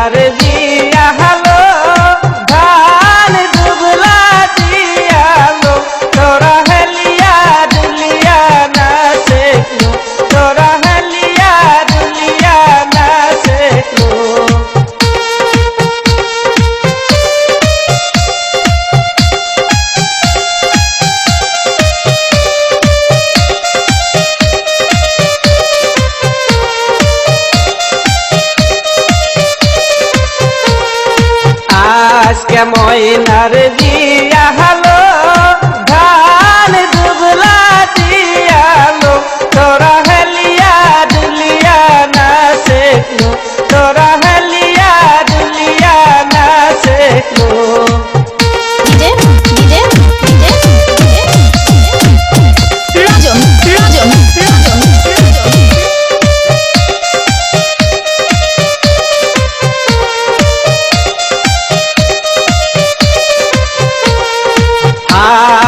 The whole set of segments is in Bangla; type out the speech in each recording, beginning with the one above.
प्यार दिया ময়নার জি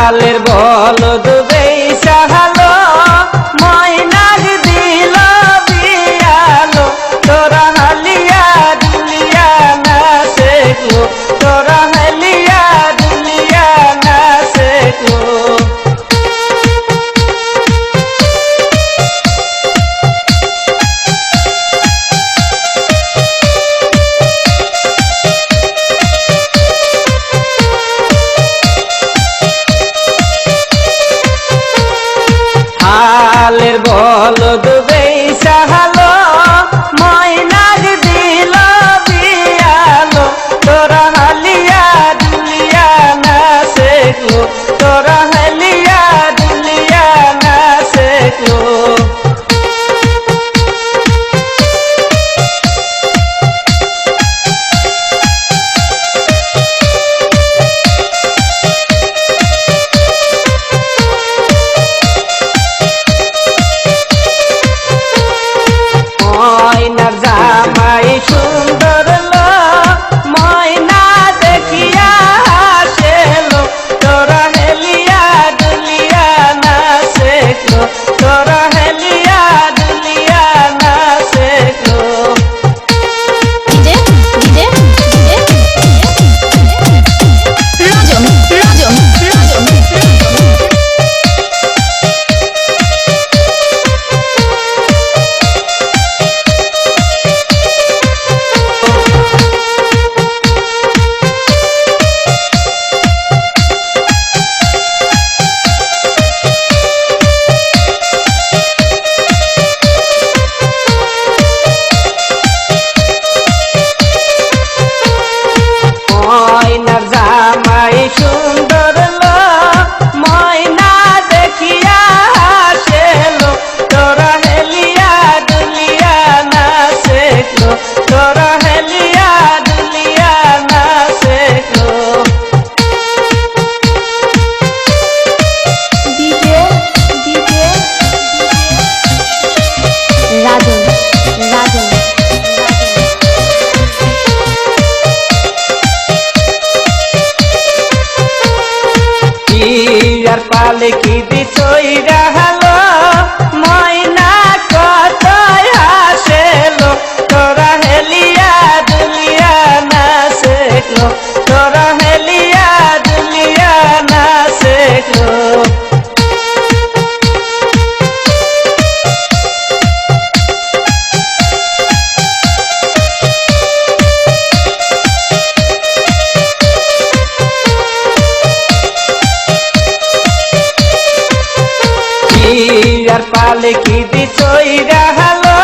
কালের বলদ Tarzan. पाले की दिसोई रहा বলে কি দিতই রাহালো